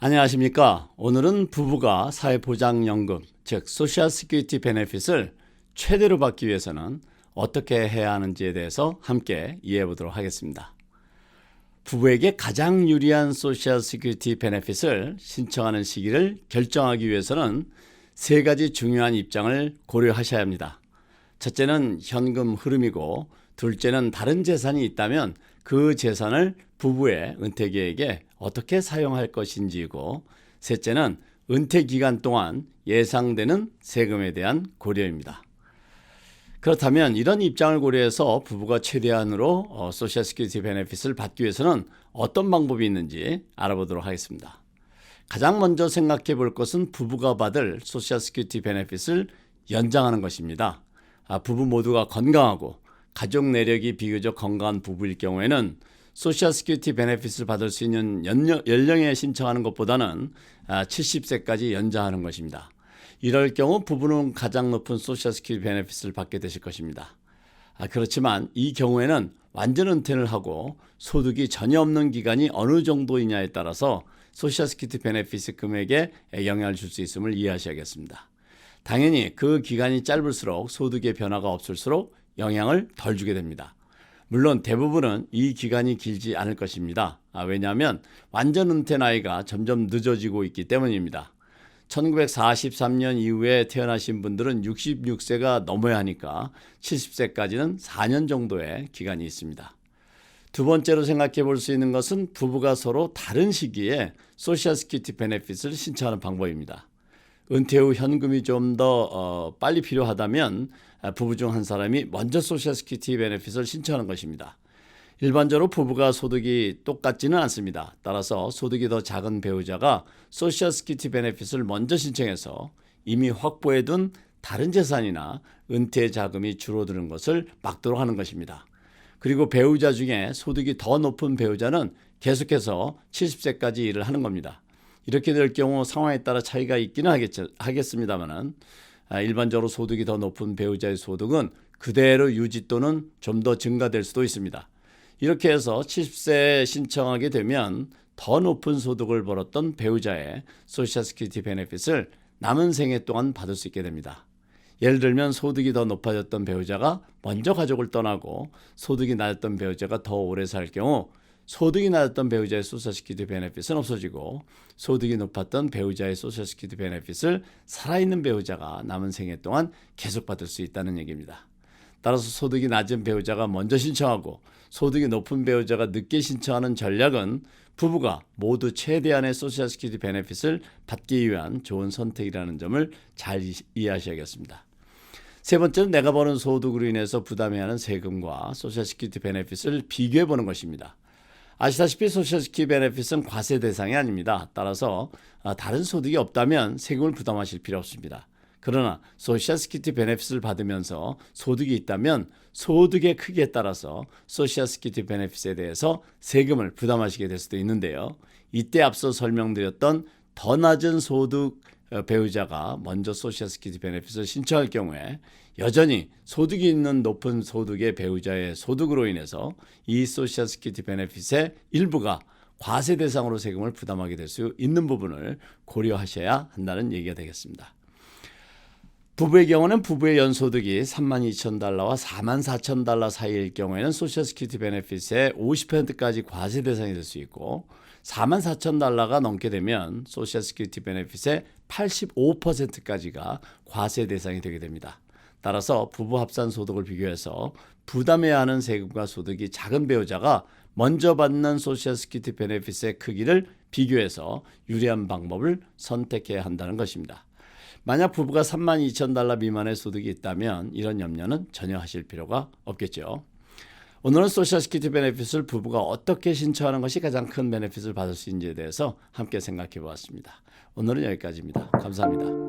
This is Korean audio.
안녕하십니까. 오늘은 부부가 사회보장연금, 즉 소셜 시큐리티 베네핏을 최대로 받기 위해서는 어떻게 해야 하는지에 대해서 함께 이해해 보도록 하겠습니다. 부부에게 가장 유리한 소셜 시큐리티 베네핏을 신청하는 시기를 결정하기 위해서는 세 가지 중요한 입장을 고려하셔야 합니다. 첫째는 현금 흐름이고 둘째는 다른 재산이 있다면 그 재산을 부부의 은퇴 계획에 어떻게 사용할 것인지고 셋째는 은퇴 기간 동안 예상되는 세금에 대한 고려입니다. 그렇다면 이런 입장을 고려해서 부부가 최대한으로 어, 소셜 시큐리티 베네핏을 받기 위해서는 어떤 방법이 있는지 알아보도록 하겠습니다. 가장 먼저 생각해 볼 것은 부부가 받을 소셜 시큐리티 베네핏을 연장하는 것입니다. 아, 부부 모두가 건강하고 가족 내력이 비교적 건강한 부부일 경우에는 소셜 시큐리티 베네핏을 받을 수 있는 연령, 연령에 신청하는 것보다는 아, 70세까지 연장하는 것입니다. 이럴 경우 부부는 가장 높은 소셜 시큐리티 베네핏을 받게 되실 것입니다. 아, 그렇지만 이 경우에는 완전 은퇴를 하고 소득이 전혀 없는 기간이 어느 정도이냐에 따라서 소셜 시큐리티 베네핏 금액에 영향을 줄 수 있음을 이해하셔야겠습니다. 당연히 그 기간이 짧을수록 소득의 변화가 없을수록 영향을 덜 주게 됩니다. 물론 대부분은 이 기간이 길지 않을 것입니다. 아, 왜냐하면 완전 은퇴 나이가 점점 늦어지고 있기 때문입니다. 1943년 이후에 태어나신 분들은 66세가 넘어야 하니까 70세까지는 4년 정도의 기간이 있습니다. 두 번째로 생각해 볼 수 있는 것은 부부가 서로 다른 시기에 소셜 스키티 베네핏을 신청하는 방법입니다. 은퇴 후 현금이 좀 더 어, 빨리 필요하다면 부부 중 한 사람이 먼저 소셜 스키티 베네핏을 신청하는 것입니다. 일반적으로 부부가 소득이 똑같지는 않습니다. 따라서 소득이 더 작은 배우자가 소셜 스키티 베네핏을 먼저 신청해서 이미 확보해둔 다른 재산이나 은퇴 자금이 줄어드는 것을 막도록 하는 것입니다. 그리고 배우자 중에 소득이 더 높은 배우자는 계속해서 70세까지 일을 하는 겁니다. 이렇게 될 경우 상황에 따라 차이가 있기는 하겠습니다만은 아, 일반적으로 소득이 더 높은 배우자의 소득은 그대로 유지 또는 좀 더 증가될 수도 있습니다. 이렇게 해서 70세에 신청하게 되면 더 높은 소득을 벌었던 배우자의 소셜 스키티 베네핏을 남은 생애 동안 받을 수 있게 됩니다. 예를 들면 소득이 더 높아졌던 배우자가 먼저 가족을 떠나고 소득이 낮았던 배우자가 더 오래 살 경우 소득이 낮았던 배우자의 소셜시키드 베네핏은 없어지고 소득이 높았던 배우자의 소셜시키드 베네핏을 살아있는 배우자가 남은 생애 동안 계속 받을 수 있다는 얘기입니다. 따라서 소득이 낮은 배우자가 먼저 신청하고 소득이 높은 배우자가 늦게 신청하는 전략은 부부가 모두 최대한의 소셜 시큐리티 베네핏을 받기 위한 좋은 선택이라는 점을 잘 이해하셔야겠습니다. 세 번째는 내가 버는 소득으로 인해서 부담해야 하는 세금과 소셜 시큐리티 베네핏을 비교해 보는 것입니다. 아시다시피 소셜 시큐리티 베네핏은 과세 대상이 아닙니다. 따라서 다른 소득이 없다면 세금을 부담하실 필요 없습니다. 그러나 소셜 스키티 베네핏을 받으면서 소득이 있다면 소득의 크기에 따라서 소셜 스키티 베네핏에 대해서 세금을 부담하시게 될 수도 있는데요. 이때 앞서 설명드렸던 더 낮은 소득 어, 배우자가 먼저 소셜 스키티 베네핏을 신청할 경우에 여전히 소득이 있는 높은 소득의 배우자의 소득으로 인해서 이 소셜 스키티 베네핏의 일부가 과세 대상으로 세금을 부담하게 될 수 있는 부분을 고려하셔야 한다는 얘기가 되겠습니다. 부부의 경우는 부부의 연소득이 3만 2천 달러와 4만 4천 달러 사이일 경우에는 소셜 스키티 베네핏의 50%까지 과세 대상이 될 수 있고 4만 4천 달러가 넘게 되면 소셜 스키티 베네핏의 85%까지가 과세 대상이 되게 됩니다. 따라서 부부 합산 소득을 비교해서 부담해야 하는 세금과 소득이 작은 배우자가 먼저 받는 소셜 스키티 베네핏의 크기를 비교해서 유리한 방법을 선택해야 한다는 것입니다. 만약 부부가 3만 2천 달러 미만의 소득이 있다면 이런 염려는 전혀 하실 필요가 없겠죠. 오늘은 소셜 스키티 베네핏을 부부가 어떻게 신청하는 것이 가장 큰 베네핏을 받을 수 있는지에 대해서 함께 생각해 보았습니다. 오늘은 여기까지입니다. 감사합니다.